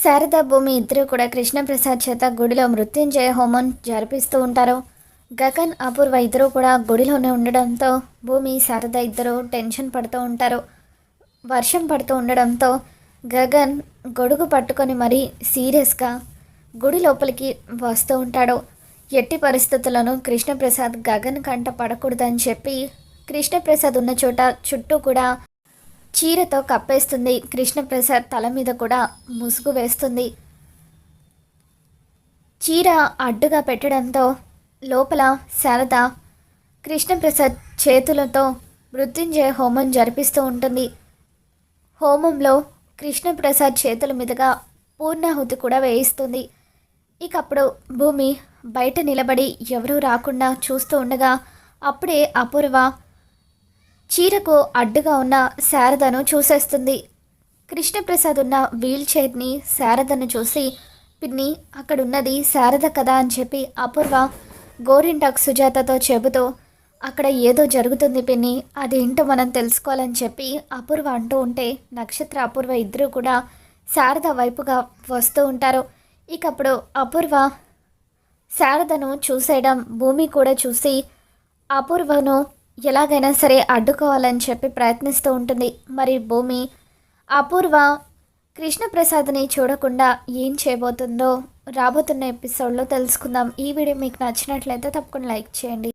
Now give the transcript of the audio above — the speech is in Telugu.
శారదా భూమి ఇద్దరు కూడా కృష్ణప్రసాద్ చేత గుడిలో మృత్యుంజయ హోమం జరిపిస్తూ ఉంటారు. గగన్ అపూర్వ ఇద్దరు కూడా గుడిలోనే ఉండడంతో భూమి శారద ఇద్దరు టెన్షన్ పడుతూ ఉంటారు. వర్షం పడుతూ ఉండడంతో గగన్ గొడుగు పట్టుకొని మరీ సీరియస్గా గుడి లోపలికి వస్తూ ఉంటాడు. ఎట్టి పరిస్థితులను కృష్ణప్రసాద్ గగన్ కంట పడకూడదని చెప్పి కృష్ణప్రసాద్ ఉన్న చోట చుట్టూ కూడా చీరతో కప్పేస్తుంది. కృష్ణప్రసాద్ తల మీద కూడా ముసుగు వేస్తుంది. చీర అడ్డుగా పెట్టడంతో లోపల శారద కృష్ణప్రసాద్ చేతులతో మృత్యుంజయ హోమం జరిపిస్తూ ఉంటుంది. హోమంలో కృష్ణప్రసాద్ చేతుల మీదుగా పూర్ణాహుతి కూడా వేయిస్తుంది. ఇక అప్పుడు భూమి బయట నిలబడి ఎవరూ రాకుండా చూస్తూ ఉండగా అప్పుడే అపూర్వ చీరకు అడ్డుగా ఉన్న శారదను చూసేస్తుంది. కృష్ణప్రసాద్ ఉన్న వీల్ చైర్ని శారదను చూసి పిన్ని అక్కడున్నది శారద కదా అని చెప్పి అపూర్వ గోరింటాక్ సుజాతతో చెబుతూ అక్కడ ఏదో జరుగుతుంది పిన్ని అదేంటో మనం తెలుసుకోవాలని చెప్పి అపూర్వ అంటూ ఉంటే నక్షత్ర అపూర్వ ఇద్దరూ కూడా శారద వైపుగా వస్తూ ఉంటారు. ఇక అప్పుడు అపూర్వ శారదను చూసేయడం భూమి కూడా చూసి అపూర్వను ఎలాగైనా సరే అడ్డుకోవాలని చెప్పి ప్రయత్నిస్తూ ఉంటుంది. మరి భూమి అపూర్వ కృష్ణప్రసాద్ని చూడకుండా ఏం చేయబోతుందో రాబోతున్న ఎపిసోడ్లో తెలుసుకుందాం. ఈ వీడియో మీకు నచ్చినట్లయితే తప్పకుండా లైక్ చేయండి.